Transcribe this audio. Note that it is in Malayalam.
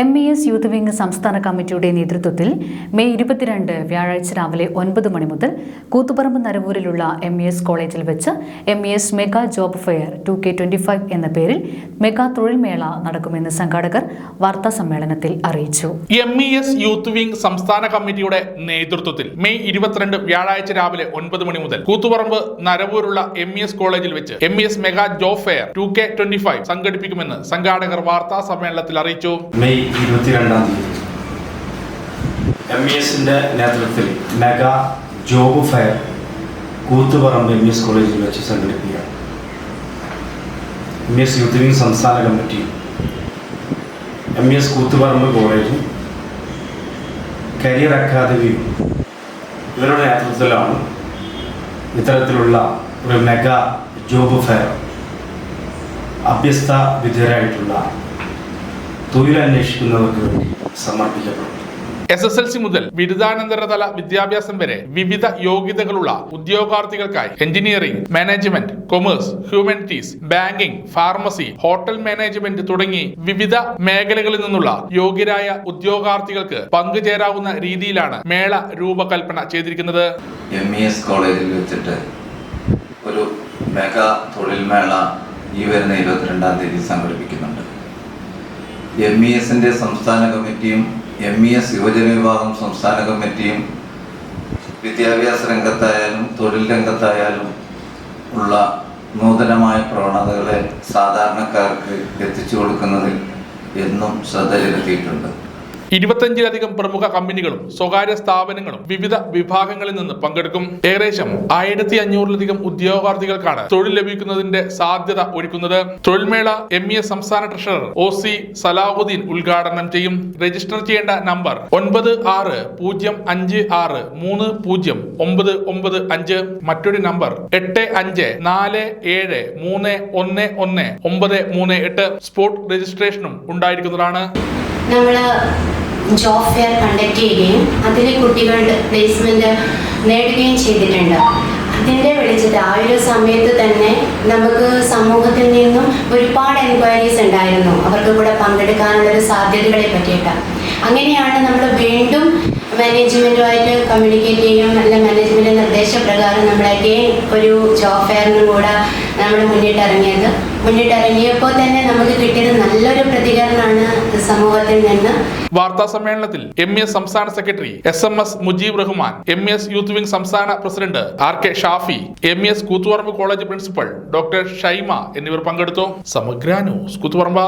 M E S youth wing സംസ്ഥാന കമ്മിറ്റിയുടെ നേതൃത്വത്തിൽ മെയ് ഇരുപത്തിരണ്ട് വ്യാഴാഴ്ച രാവിലെ ഒൻപത് മണി മുതൽ കൂത്തുപറമ്പ് നരവൂരിലുള്ള എം ഇ എസ് കോളേജിൽ വെച്ച് M E S mega job fair two K twenty five എന്ന പേരിൽ മെഗാ തൊഴിൽമേള നടക്കുമെന്ന് സംഘാടകർ വാർത്താ സമ്മേളനത്തിൽ അറിയിച്ചു. M E S youth wing സംസ്ഥാന കമ്മിറ്റിയുടെ നേതൃത്വത്തിൽ മെയ് ഇരുപത്തിരണ്ട് വ്യാഴാഴ്ച രാവിലെ ഒൻപത് മണി മുതൽ കൂത്തുപറമ്പ് നരവൂരുള്ള എം ഇ എസ് കോളേജിൽ വെച്ച് M E S mega job fair two K twenty five സംഘടിപ്പിക്കുമെന്ന് സംഘാടകർ വാർത്താ സമ്മേളനത്തിൽ അറിയിച്ചു. മെയ് ഇരുപത്തിരണ്ടാം തീയതി. എം ഇ എസിന്റെ നേതൃത്വത്തിൽ mega job fair Koothuparamba M E S കോളേജിൽ വെച്ച് സംഘടിപ്പിക്കുക M E S youth wing സംസ്ഥാന committee M E S Koothuparamba കോളേജും കരിയർ അക്കാദമിയും ഇവരുടെ നേതൃത്വത്തിലാണ് ഇത്തരത്തിലുള്ള ഒരു മെഗാ ജോബ് ഫെയർ അഭ്യസ്ത വിധേയരായിട്ടുള്ള തൊഴിലന്വേഷിക്കുന്നവർക്ക് വേണ്ടി സമർപ്പിക്കപ്പെടും എസ് എസ് എൽ സി മുതൽ ബിരുദാനന്തര തല വിദ്യാഭ്യാസം വരെ വിവിധ യോഗ്യതകളുള്ള ഉദ്യോഗാർത്ഥികൾക്കായി engineering management commerce humanities banking pharmacy hotel management തുടങ്ങി വിവിധ മേഖലകളിൽ നിന്നുള്ള യോഗ്യരായ ഉദ്യോഗാർത്ഥികൾക്ക് പങ്കുചേരാവുന്ന രീതിയിലാണ് മേള രൂപകൽപ്പന ചെയ്തിരിക്കുന്നത്. എം ഇ എസ് കോളേജിൽ വെച്ചിട്ട് ഒരു മെഗാ തൊഴിൽ മേള ഈ വരുന്ന ഇരുപത്തിരണ്ടാം തീയതി സംഘടിപ്പിക്കുന്നുണ്ട്. എം ഇ എസിന്റെ സംസ്ഥാന കമ്മിറ്റിയും എം ഇ എസ് യുവജന വിഭാഗം സംസ്ഥാന കമ്മിറ്റിയും വിദ്യാഭ്യാസ രംഗത്തായാലും തൊഴിൽ രംഗത്തായാലും ഉള്ള നൂതനമായ പ്രവണതകളെ സാധാരണക്കാർക്ക് എത്തിച്ചു കൊടുക്കുന്നതിൽ എന്നും ശ്രദ്ധ ചെലുത്തിയിട്ടുണ്ട്. ഇരുപത്തഞ്ചിലധികം പ്രമുഖ കമ്പനികളും സ്വകാര്യ സ്ഥാപനങ്ങളും വിവിധ വിഭാഗങ്ങളിൽ നിന്ന് പങ്കെടുക്കും. ഏകദേശം ആയിരത്തി അഞ്ഞൂറിലധികം ഉദ്യോഗാർത്ഥികൾക്കാണ് തൊഴിൽ ലഭിക്കുന്നതിന്റെ സാധ്യത ഒരുക്കുന്നത്. തൊഴിൽമേള എം ഇ എസ് സംസ്ഥാന ട്രഷറർ ഒ സി സലാഹുദ്ദീൻ ഉദ്ഘാടനം ചെയ്യും. രജിസ്റ്റർ ചെയ്യേണ്ട നമ്പർ ഒൻപത് ആറ് പൂജ്യം അഞ്ച് ആറ് മൂന്ന് പൂജ്യം ഒമ്പത് ഒമ്പത് അഞ്ച്. മറ്റൊരു നമ്പർ എട്ട് അഞ്ച് നാല് ഏഴ് മൂന്ന് ഒന്ന് ഒന്ന് ഒമ്പത് മൂന്ന് എട്ട്. സ്പോട്ട് രജിസ്ട്രേഷനും ഉണ്ടായിരിക്കുന്നതാണ്. നമ്മൾ ജോബ് ഫെയർ കണ്ടക്ട് ചെയ്യുകയും അതിൽ കുട്ടികൾ പ്ലേസ്മെന്റ് നേടുകയും ചെയ്തിട്ടുണ്ട്. അതിന്റെ വിളിച്ചത് ആ ഒരു സമയത്ത് തന്നെ നമുക്ക് സമൂഹത്തിൽ നിന്നും ഒരുപാട് എൻക്വയറീസ് ഉണ്ടായിരുന്നു. അവർക്ക് കൂടെ പങ്കെടുക്കാനുള്ള ഒരു സാധ്യതകളെ പറ്റിയിട്ട്. അങ്ങനെയാണ് നമ്മൾ വീണ്ടും മാനേജ്മെന്റുമായിട്ട് കമ്മ്യൂണിക്കേറ്റ് ചെയ്യും അല്ല മാനേജ്മെന്റ് നിർദ്ദേശപ്രകാരം അഗെയിൻ ഒരു ജോബ് ഫെയറിനും കൂടെ നമ്മൾ മുന്നിട്ടിറങ്ങിയത്. നല്ലൊരു പ്രതികരണമാണ് സമൂഹത്തിൽ നിന്ന്. വാർത്താ സമ്മേളനത്തിൽ എം എസ് സംസ്ഥാന secretary S M S Mujeeb Rahman M S youth wing സംസ്ഥാന president R K Shafi M S Koothuparamba college principal doctor Shaima എന്നിവർ പങ്കെടുത്തു. സമഗ്ര ന്യൂസ് കൂത്തുപറമ്പ.